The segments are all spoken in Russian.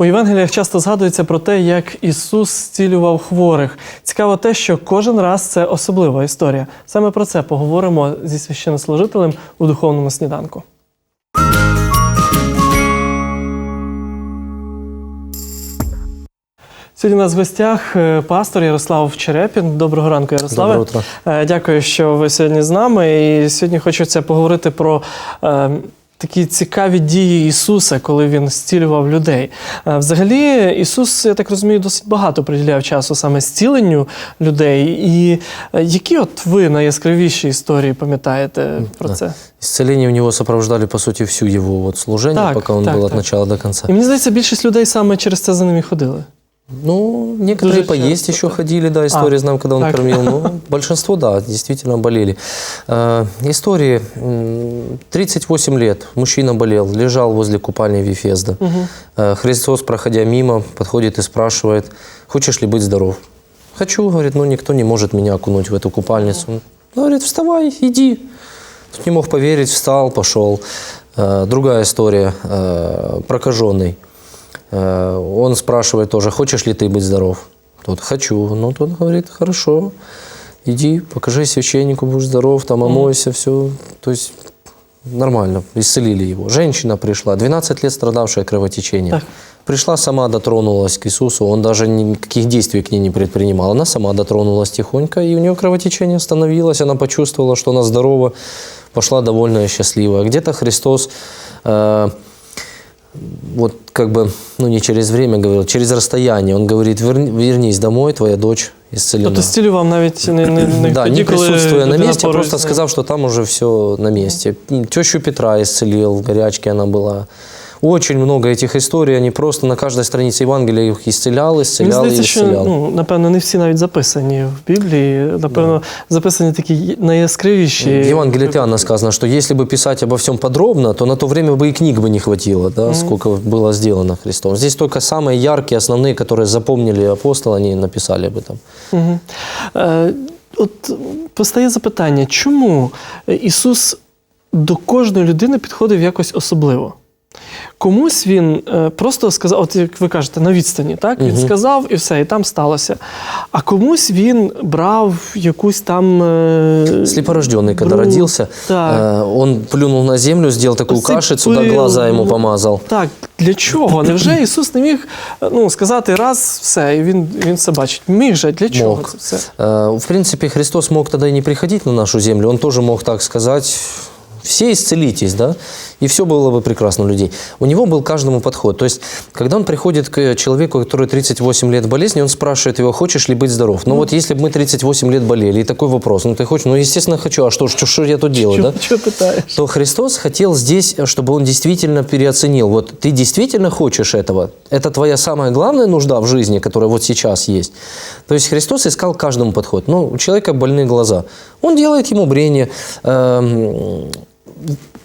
У Євангеліях часто згадується про те, як Ісус зцілював хворих. Цікаво те, що кожен раз це особлива історія. Саме про це поговоримо зі священнослужителем у духовному сніданку. Сьогодні у нас в гостях е, пастор Ярослав Черепін. Доброго ранку, Ярославе. Доброе утро. Е, Дякую, що ви сьогодні з нами. І сьогодні хочеться поговорити про е, такі цікаві дії Ісуса, коли Він зцілював людей. Е, взагалі, Ісус, я так розумію, досить багато приділяв часу саме зціленню людей. І е, які от ви найяскравіші історії пам'ятаєте про Да. це? Исцеление у него сопровождали, по сути, всю его вот служение, Так, пока он так, был от так. начала до конца. І мені здається, більшість людей саме через це за ним і ходили. Ну, некоторые поесть часто еще ходили, да, история А, знаем, когда он так. кормил. Ну, большинство, да, действительно болели. Э, истории. м, 38 лет мужчина болел, лежал возле купальни Вифезда. Э, Христос, проходя мимо, подходит и спрашивает, хочешь ли быть здоров? Хочу, говорит, но никто не может меня окунуть в эту купальницу. Он Говорит, вставай, иди. Тут не мог поверить, встал, пошел. Э, Другая история. э, Прокаженный. Э, Он спрашивает тоже, хочешь ли ты быть здоров? Тот, хочу. Ну, тот говорит, хорошо, иди, покажи священнику, будешь здоров, там омойся, все. То есть нормально, исцелили его. Женщина пришла, 12 лет страдавшая кровотечением. Так. Пришла сама, дотронулась к Иисусу, он даже никаких действий к ней не предпринимал. Она сама дотронулась тихонько, и у нее кровотечение остановилось, она почувствовала, что она здорова, пошла довольная и счастливая. Где-то Христос э, вот как бы, ну не через время говорил, через расстояние. Он говорит, «Верни- вернись домой, твоя дочь исцелена. Тобто зцілював навіть не, не, не да, тоді, не коли присутствуя на людина месте, поруч просто з ним. сказав, что там уже все на месте. М, Тещу Петра исцелил, в горячке она была. Очень много этих историй, они просто на каждой странице Евангелия их исцелял, Мені исцелял здається, и що исцелял. ну, напевно не всі навіть записані в Біблії. Напевно, записані такі найяскравіші. В Евангелии от Иоанна сказано, что если бы писать обо всем подробно, то на то время бы и книг бы не хватило, да, сколько было сделано Христом. Здесь только самые яркие, основные, которые запомнили апостолы, они написали об этом. Мгм. Е, от постає запитання, чому Ісус до кожної людини підходив якось особливо? Комусь він е, просто сказав, от як ви кажете, на відстані, так? Він сказав і все, і там сталося. А комусь він брав якусь там. е, Слепорожденный, когда бру- родился, Так. э, он плюнул на землю, сделал такую Посыпал. кашицу, да, глаза ему помазал. Так, для чого? Невже Ісус не міг ну, сказати раз все, і він, він все бачить? Міг же, для чого Мог. це все? Э, В принципе, Христос мог тогда и не приходить на нашу землю, он тоже мог так сказать, все исцелитесь, да, И все было бы прекрасно у людей. У него был каждому подход. То есть, когда он приходит к человеку, который 38 лет болезни, он спрашивает его, хочешь ли быть здоров? Ну вот если бы мы 38 лет болели, и такой вопрос, ну ты хочешь? Ну, естественно, хочу, а что, что, что я тут делаю, да? чого питаєш? то Христос хотел здесь, чтобы он действительно переоценил. Вот ты действительно хочешь этого? Это твоя самая главная нужда в жизни, которая вот сейчас есть. То есть Христос искал каждому подход. Ну, у человека больные глаза. Он делает ему брение.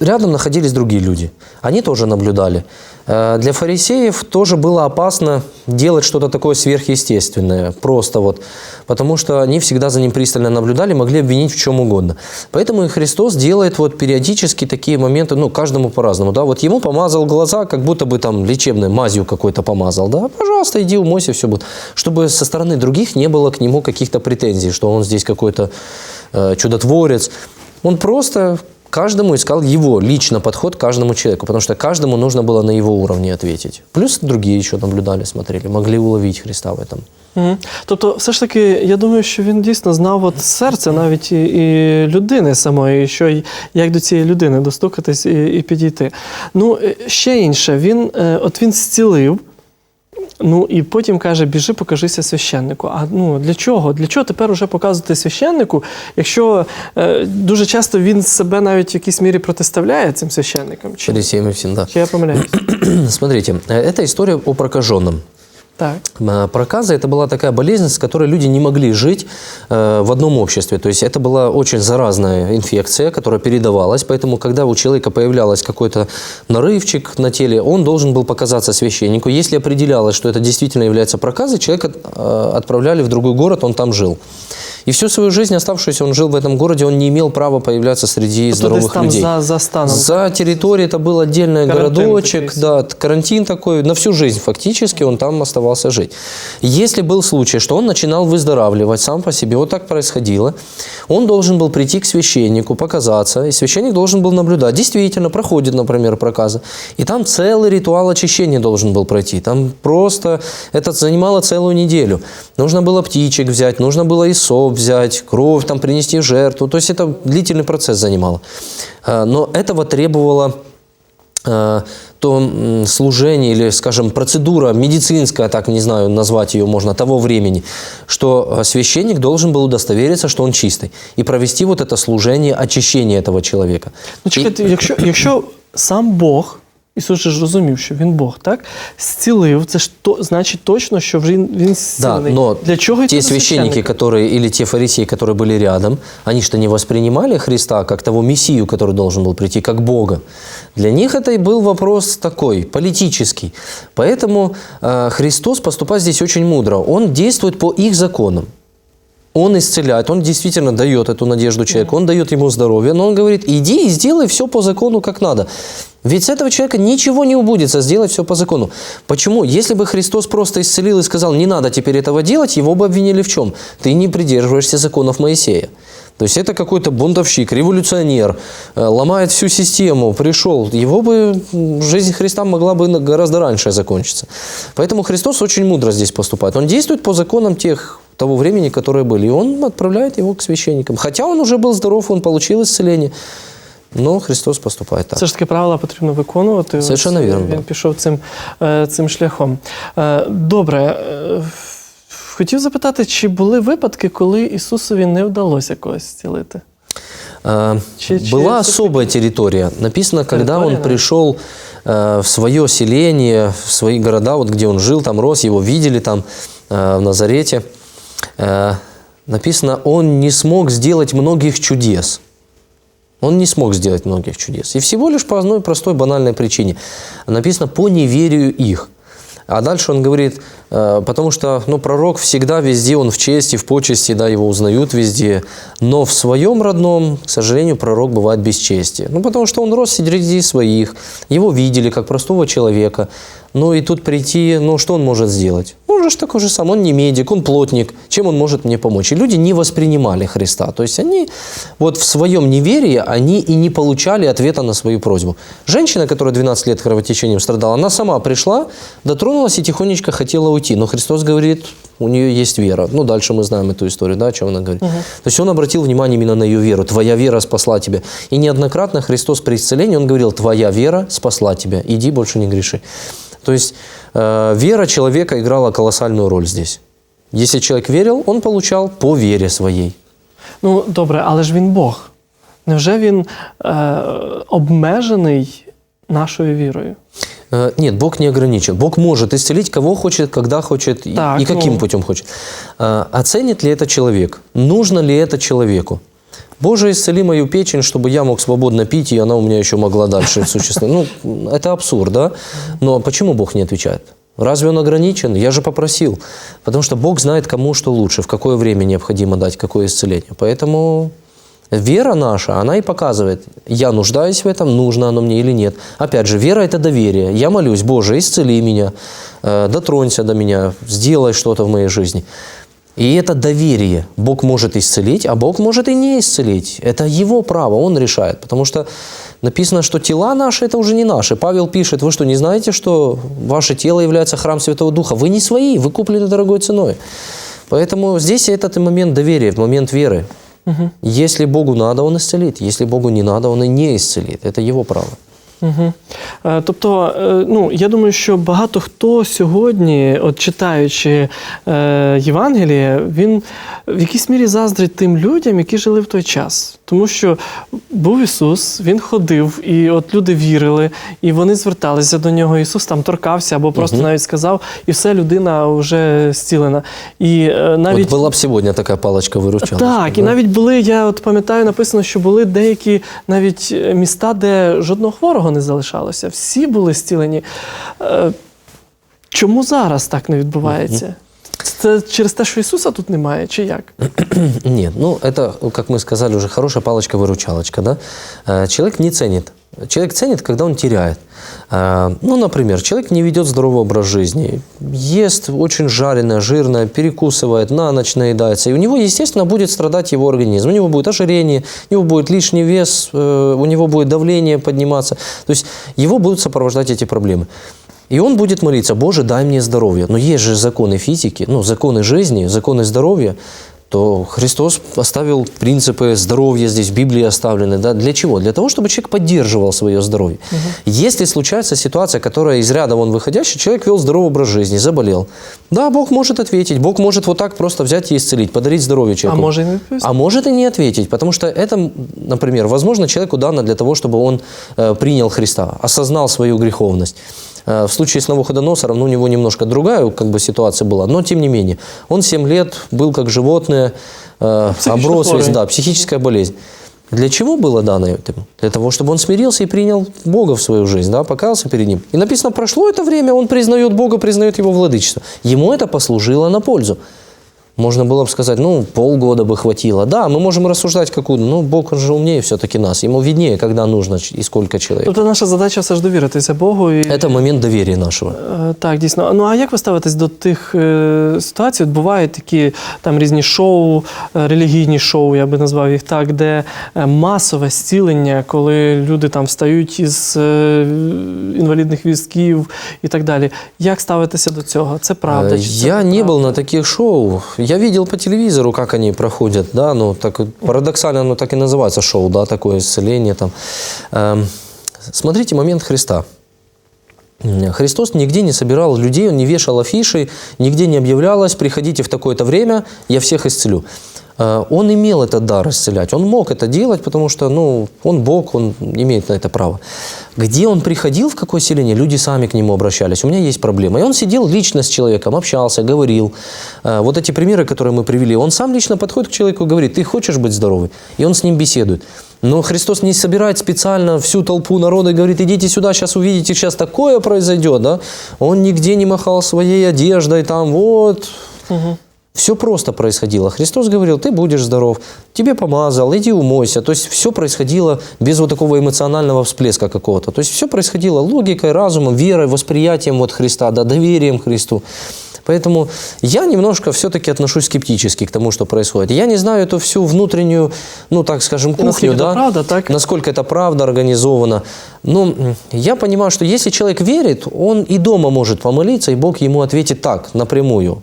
Рядом находились другие люди. Они тоже наблюдали. Э, Для фарисеев тоже было опасно делать что-то такое сверхъестественное. Просто вот. Потому что они всегда за ним пристально наблюдали, могли обвинить в чем угодно. Поэтому и Христос делает вот периодически такие моменты, ну, каждому по-разному. Да? Вот ему помазал глаза, как будто бы там лечебной мазью какой-то помазал. Да? Пожалуйста, иди умойся, все будет. Чтобы со стороны других не было к нему каких-то претензий, что он здесь какой-то э, чудотворец. Он просто каждому искал его лично подход каждому человеку, потому что каждому нужно было на его уровне ответить. Плюс другие еще наблюдали, смотрели, могли уловить Христа в этом. Мгм. Тобто, все ж таки, я думаю, що він дійсно знав от серце навіть і, і людини самої, що й- як до цієї людини достукатись і, і підійти. Ну, е, ще інше, він, е, от він зцілив. Ну і потім каже: біжи, покажися священнику. А ну для чого? Для чого тепер уже показувати священнику, якщо е, дуже часто він себе навіть в якійсь мірі протиставляє цим священникам? Чи, Фарисеям и всем, да. чи я помиляюсь? Смотрите, э, это история о прокаженном. Так. Проказа – это была такая болезнь, с которой люди не могли жить э, в одном обществе. То есть это была очень заразная инфекция, которая передавалась. Поэтому, когда у человека появлялась какой-то нарывчик на теле, он должен был показаться священнику. Если определялось, что это действительно является проказой, человека э, отправляли в другой город, он там жил. И всю свою жизнь оставшуюся он жил в этом городе, он не имел права появляться среди десь здоровых там людей. за, за станом. За территорией это был отдельный Карантин городочек, такой. да, карантин такой, на всю жизнь фактически он там оставался жить. Если был случай, что он начинал выздоравливать сам по себе, вот так происходило, он должен был прийти к священнику, показаться, и священник должен был наблюдать. Действительно, проходит, например, проказа, и там целый ритуал очищения должен был пройти. Там просто это занимало целую неделю. Нужно было птичек взять, нужно было и взять, кровь там принести жертву. То есть это длительный процесс занимало. А, Но этого требовало э, то служение или, скажем, процедура медицинская, так не знаю, назвать ее можно, того времени, что э, священник должен был удостовериться, что он чистый, и провести вот это служение очищения этого человека. Ну, чекайте, якщо, якщо сам Бог, Ісус же ж розумів, що він Бог, так? Зцілив, це ж то, значить точно, що він, він Да, зцілений. но Для чого йти те до священники, священника? которые, или те фарисеи, которые были рядом, они что не воспринимали Христа как того Мессию, который должен был прийти, как Бога. Для них это и был вопрос такой, политический. Поэтому э, Христос поступает здесь очень мудро. Он действует по их законам. Он исцеляет, он действительно дает эту надежду человеку, он дает ему здоровье, но он говорит, иди и сделай все по закону, как надо. Ведь с этого человека ничего не убудется, сделать все по закону. Почему? Если бы Христос просто исцелил и сказал, не надо теперь этого делать, его бы обвинили в чем? Ты не придерживаешься законов Моисея. То есть это какой-то бунтовщик, революционер, э, ломает всю систему, пришел. Его бы, м, жизнь Христа могла бы на- гораздо раньше закончиться. Поэтому Христос очень мудро здесь поступает. Он действует по законам тех того времени, которые были. И он отправляет его к священникам. Хотя он уже был здоров, он получил исцеление. Но Христос поступает так. Це ж таки правила потрібно виконувати. Совершенно Ось, вірно, Він да. пішов цим, е, цим шляхом. Е, Добре. е, Хотів запитати, чи були випадки, коли Ісусові не вдалося когось зцілити? А, Чи- чи Была всё-таки- особая территория. Написано, когда Территория, он да. пришел э, в свое селение, в свои города, вот где он жил, там рос, его видели там э, в Назарете. Э, Написано, он не смог сделать многих чудес. Он не смог сделать многих чудес. И всего лишь по одной простой банальной причине. Написано по неверию их. А дальше он говорит, э, потому что ну, пророк всегда везде, он в чести, в почести, да, его узнают везде. Но в своем родном, к сожалению, пророк бывает без чести. Ну, потому что он рос среди своих, его видели как простого человека. Ну, и тут прийти, ну, что он может сделать? Он же такой же сам, он не медик, он плотник. Чем он может мне помочь? И люди не воспринимали Христа. То есть они вот в своем неверии, они и не получали ответа на свою просьбу. Женщина, которая 12 лет кровотечением страдала, она сама пришла, дотронулась и тихонечко хотела уйти Но Христос говорит, у нее есть вера. Ну, дальше мы знаем эту историю, да, о чем она говорит. То есть он обратил внимание именно на ее веру. Твоя вера спасла тебя. И неоднократно Христос при исцелении, он говорил, твоя вера спасла тебя. Иди, больше не греши. То есть э, вера человека играла колоссальную роль здесь. Если человек верил, он получал по вере своей. Ну, добре, але ж він Бог. Невже він е, обмежений нашою вірою? Э, Нет, Бог не ограничен. Бог может исцелить кого хочет, когда хочет и- Так, и каким ну. путем хочет. А, Оценит ли это человек? Нужно ли это человеку? Боже, исцели мою печень, чтобы я мог свободно пить, и она у меня еще могла дальше существовать. Ну, это абсурд, да? Но почему Бог не отвечает? Разве он ограничен? Я же попросил. Потому что Бог знает, кому что лучше, в какое время необходимо дать, какое исцеление. Поэтому Вера наша, она и показывает, я нуждаюсь в этом, нужно оно мне или нет. Опять же, вера – это доверие. Я молюсь, Боже, исцели меня, э, дотронься до меня, сделай что-то в моей жизни. И это доверие. Бог может исцелить, а Бог может и не исцелить. Это Его право, Он решает. Потому что написано, что тела наши – это уже не наши. Павел пишет, вы что, не знаете, что ваше тело является храм Святого Духа? Вы не свои, вы куплены дорогой ценой. Поэтому здесь этот момент доверия, момент веры. Если Богу надо, Он исцелит. Если Богу не надо, Он и не исцелит. Это Его право. Угу. Тобто, е, ну, я думаю, що багато хто сьогодні, от читаючи е, Євангеліє, він в якійсь мірі заздрить тим людям, які жили в той час. Тому що був Ісус, Він ходив, і от люди вірили, і вони зверталися до нього. Ісус там торкався або просто навіть сказав, і все, людина вже зцілена. І е, навіть Вот была бы сегодня такая палочка выручала. так, і навіть були, я от пам'ятаю, написано, що були деякі навіть е, міста, де жодного хворого не залишалося. Всі були зцілені. Е, Чому зараз так не відбувається? Це через те, що Ісуса тут немає, чи як? Нет, ну это, как мы сказали, уже хорошая палочка-выручалочка, да? Э, Человек не ценит. Человек ценит, когда он теряет. Э, Ну, например, человек не ведет здоровый образ жизни, ест очень жареное, жирное, перекусывает, на ночь наедается, и у него, естественно, будет страдать его организм. У него будет ожирение, у него будет лишний вес, э, у него будет давление подниматься. То есть его будут сопровождать эти проблемы. И он будет молиться, Боже, дай мне здоровье. Но есть же законы физики, ну, законы жизни, законы здоровья, то Христос оставил принципы здоровья здесь, в Библии оставлены. Да? Для чего? Для того, чтобы человек поддерживал свое здоровье. Если случается ситуация, которая из ряда вон выходящая, человек вел здоровый образ жизни, заболел. Да, Бог может ответить. Бог может вот так просто взять и исцелить, подарить здоровье А человеку. може і не відповісти? А может и не ответить, потому что это, например, возможно, человеку дано для того, чтобы он э, принял Христа, осознал свою греховность. Э, в случае с Навуходоносором, ну, у него немножко другая как бы, ситуация была, но тем не менее. Он 7 лет был как животное, э, оброс весь, да, психическая болезнь. Для чего было дано этому? Для того, чтобы он смирился и принял Бога в свою жизнь, да, покаялся перед Ним. И написано, прошло это время, он признает Бога, признает Его владычество. Ему это послужило на пользу. Можно было бы сказать, ну, полгода бы хватило. Да, мы можем рассуждать как угодно, но Бог он же умнее все-таки нас. Ему виднее, когда нужно и сколько человек. Тобто наша задача все ж довіритися Богу. І, Это момент доверия нашего. Е, Так, дійсно. Ну а як ви ставитесь до тих е, ситуацій? От бувають такі там різні шоу, е, релігійні шоу, я би назвав їх так, де е, масове зцілення, коли люди там встають із е, інвалідних візків і так далі. Як ставитися до цього? Це правда? Э, Чи це Я не неправда? был на таких шоу. Я видел по телевизору, как они проходят, да, ну, так парадоксально оно так и называется шоу, да, такое исцеление там. Эм, Смотрите момент Христа. Христос нигде не собирал людей, он не вешал афиши, нигде не объявлялось, приходите в такое-то время, я всех исцелю. Э, Он имел этот дар исцелять, он мог это делать, потому что, ну, он Бог, он имеет на это право. Где он приходил, в какое селение, люди сами к нему обращались. У меня есть проблема. И он сидел лично с человеком, общался, говорил. Э, Вот эти примеры, которые мы привели, он сам лично подходит к человеку и говорит, ты хочешь быть здоровый? И он с ним беседует. Но Христос не собирает специально всю толпу народа и говорит, идите сюда, сейчас увидите, сейчас такое произойдет. Да? Он нигде не махал своей одеждой, там вот. Все просто происходило. Христос говорил, ты будешь здоров, тебе помазал, иди умойся. То есть все происходило без вот такого эмоционального всплеска какого-то. То есть все происходило логикой, разумом, верой, восприятием вот Христа, да, доверием Христу. Поэтому я немножко все-таки отношусь скептически к тому, что происходит. Я не знаю эту всю внутреннюю, ну так скажем, кухню, насколько это да, правда, так? насколько это правда организовано. Но я понимаю, что если человек верит, он и дома может помолиться, и Бог ему ответит так, напрямую.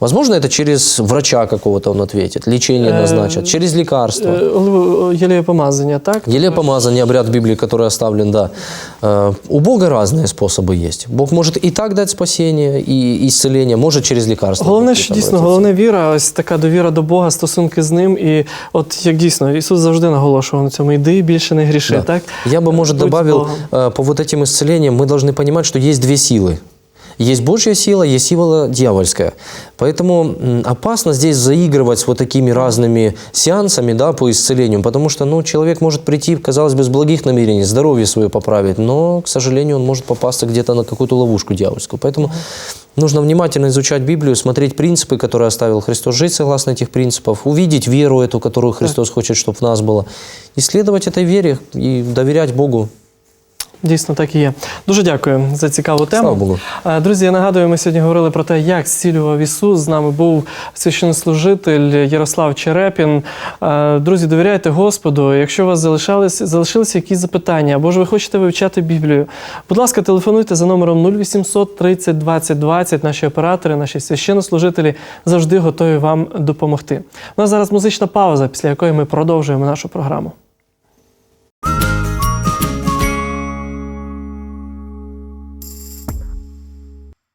Возможно, это через врача какого-то он ответит, лечение назначат, через лекарства. Е, оливо- Єлеє помазання, так? Еле помазание, обряд в Библии, который оставлен, да. Э, У Бога разные способы есть. Бог может и так дать спасение, и исцеление, может через лекарства. Головне, какие-то що дійсно, обратиться. головне віра, ось така довіра до Бога, стосунки з ним. І от як дійсно, Ісус завжди наголошував на цьому: йди більше не гріши, Да. так? Я бы, может, Будь с добавил, Богом. э, по вот этим исцелениям мы должны понимать, что есть две силы. Есть Божья сила, есть сила дьявольская. Поэтому опасно здесь заигрывать с вот такими разными сеансами да, по исцелению, потому что ну, человек может прийти, казалось бы, с благих намерений, здоровье свое поправить, но, к сожалению, он может попасться где-то на какую-то ловушку дьявольскую. Поэтому нужно внимательно изучать Библию, смотреть принципы, которые оставил Христос, жить согласно этих принципов, увидеть веру эту, которую Христос хочет, чтобы в нас было, исследовать этой вере и доверять Богу. Дійсно, так і є. Дуже дякую за цікаву тему. Слава Богу. Е, Друзі, я нагадую, ми сьогодні говорили про те, як зцілював Ісус. З нами був священнослужитель Ярослав Черепін. Е, Друзі, довіряйте Господу. Якщо у вас залишались, залишилися якісь запитання, або ж ви хочете вивчати Біблію, будь ласка, телефонуйте за номером 0800 30 20 20. Наші оператори, наші священнослужителі завжди готові вам допомогти. У нас зараз музична пауза, після якої ми продовжуємо нашу програму.